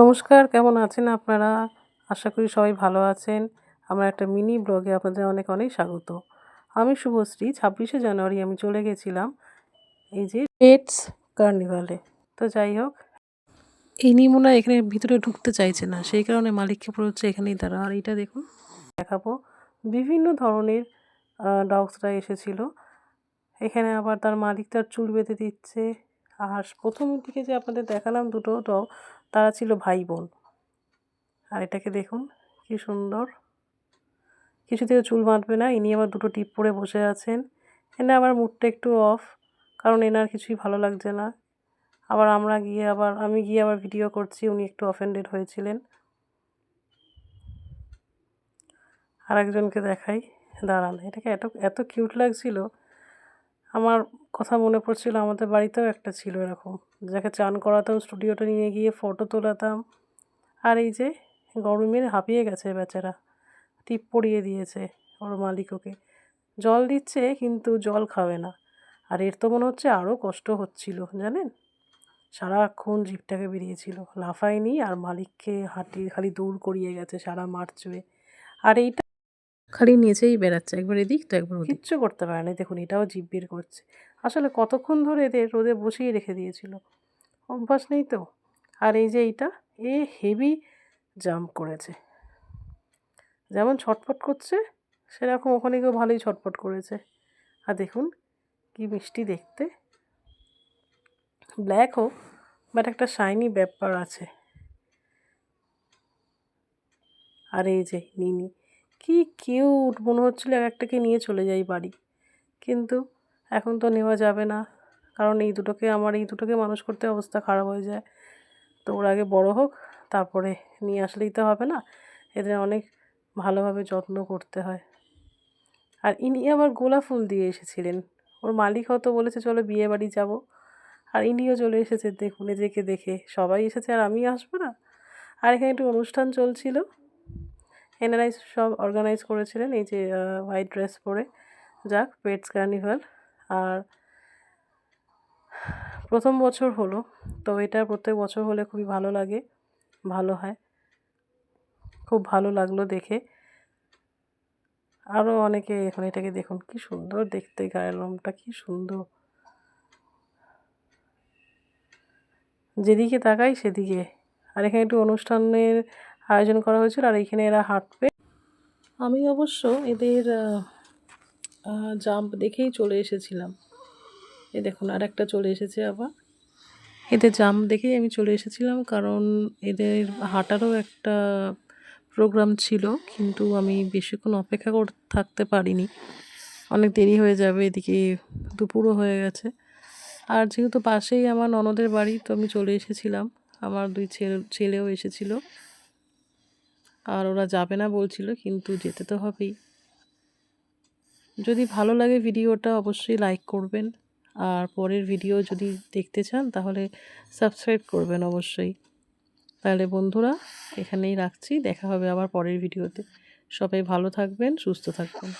নমস্কার, কেমন আছেন আপনারা? আশা করি সবাই ভালো আছেন। আমার একটা মিনি ব্লগে আপনাদের অনেক অনেক স্বাগত। আমি শুভশ্রী, ছাব্বিশে জানুয়ারি আমি চলে গেছিলাম এই যে পেটস কার্নিভালে তো যাই হোক, এই নিমুনা এখানে ভিতরে ঢুকতে চাইছে না, সেই কারণে মালিককে হচ্ছে এখানেই দাঁড়া আর এইটা দেখুন, দেখাবো। বিভিন্ন ধরনের ডগসরা এসেছিল। এখানে আবার তার মালিক তার চুল বেঁধে দিচ্ছে। আর প্রথম দিকে যে আপনাদের দেখালাম দুটো ডগ, তারা ছিল ভাই বোন আর এটাকে দেখুন, কি সুন্দর। কিছুতেও চুল বাঁধবে না, ইনি আবার দুটো টিপ পরে বসে আছেন। এনে আমার মুডটা একটু অফ, কারণ এনার কিছুই ভালো লাগছে না। আবার আমরা গিয়ে আবার, আমি গিয়ে আবার ভিডিও করছি, উনি একটু অফেন্ডেড হয়েছিলেন। আর একজনকে দেখাই, দাঁড়ান, এটাকে এত এত কিউট লাগছিল। আমার কথা মনে পড়ছিল, আমাদের বাড়িতেও একটা ছিল এরকম। যাকে চান করাতাম, স্টুডিওটা নিয়ে গিয়ে ফটো তোলাতাম। আর এই যে গরমে হাঁপিয়ে গেছে বেচারা। টিপ পরিয়ে দিয়েছে ওর মালিক ওকে। জল দিচ্ছে, কিন্তু জল খাবে না। আর এর তো মনে হচ্ছে আরও কষ্ট হচ্ছিল, জানেন? সারাক্ষণ জিপটাকে বেরিয়েছিল। লাফায়নি আর মালিককে হাঁটি, খালি দৌড় করিয়ে গেছে সারা মাঠ চুয়ে আর এইটা খালি নিচেই বেড়াচ্ছে, একবার এদিক তো একবার কিচ্ছু করতে পারে না। দেখুন, এটাও জিভ বের করছে। আসলে কতক্ষণ ধরে এদের রোদে বসিয়ে রেখে দিয়েছিল? অভ্যাস নেই তো? আর এই যে এইটা, এ হেভি জাম্প করেছে। যেমন ছটফট করছে, সেরকম ওখানে কেউ ভালোই ছটফট করেছে। আর দেখুন, কি মিষ্টি দেখতে। ব্ল্যাক হোক, বাট একটা শাইনি ব্যাপার আছে। আর এই যে, নিনি। কি কিউট মনে হচ্ছিল এক একটাকে নিয়ে চলে যাই বাড়ি। কিন্তু এখন তো নেওয়া যাবে না, কারণ এই দুটোকে আমার, এই দুটোকে মানুষ করতে অবস্থা খারাপ হয়ে যায়। তো ওর আগে বড় হোক, তারপরে নিয়ে আসলেই তো হবে না। এদের অনেক ভালোভাবে যত্ন করতে হয়। আর ইনি আবার গোলাপ ফুল দিয়ে এসেছিলেন। ওর মালিক হয়তো বলেছে, চলো বিয়ে বাড়ি যাব। আর ইনিও চলে এসেছে দেখুন এদেরকে দেখে সবাই এসেছে আর আমি আসব না। আর এখানে একটু অনুষ্ঠান চলছিল। এনারাই সব অর্গানাইজ করেছিলেন, এই যে হোয়াইট ড্রেস পরে। যাক পেটস কার্নিভাল আর প্রথম বছর হলো, তো এটা প্রত্যেক বছর হলে খুবই ভালো লাগে, ভালো হয়। খুব ভালো লাগল দেখে। আরও অনেকে এখন এটাকে দেখুন, কি সুন্দর দেখতে, গায়ের রংটা কি সুন্দর। যেদিকে তাকাই সেদিকে। আর এখানে একটু অনুষ্ঠানের আয়োজন করা হয়েছিল আর এখানে এরা হাঁটবে। আমি অবশ্য এদের জাম্প দেখেই চলে এসেছিলাম। এ দেখুন আর একটা চলে এসেছে আবার। এদের জাম্প দেখেই আমি চলে এসেছিলাম কারণ এদের হাঁটারও একটা প্রোগ্রাম ছিল, কিন্তু আমি বেশিক্ষণ অপেক্ষা করে, থাকতে পারিনি। অনেক দেরি হয়ে যাবে, এদিকে দুপুরও হয়ে গেছে। আর যেহেতু পাশেই আমার ননদের বাড়ি, তো আমি চলে এসেছিলাম। আমার দুই ছেলে, ছেলেও এসেছিল। আর ওরা যাবে না বলছিল, কিন্তু যেতে তো হবেই। যদি ভালো লাগে ভিডিওটা অবশ্যই লাইক করবেন, আর পরের ভিডিও যদি দেখতে চান তাহলে সাবস্ক্রাইব করবেন অবশ্যই। তাহলে বন্ধুরা, এখানেই রাখছি, দেখা হবে আবার পরের ভিডিওতে। সবাই ভালো থাকবেন, সুস্থ থাকবেন।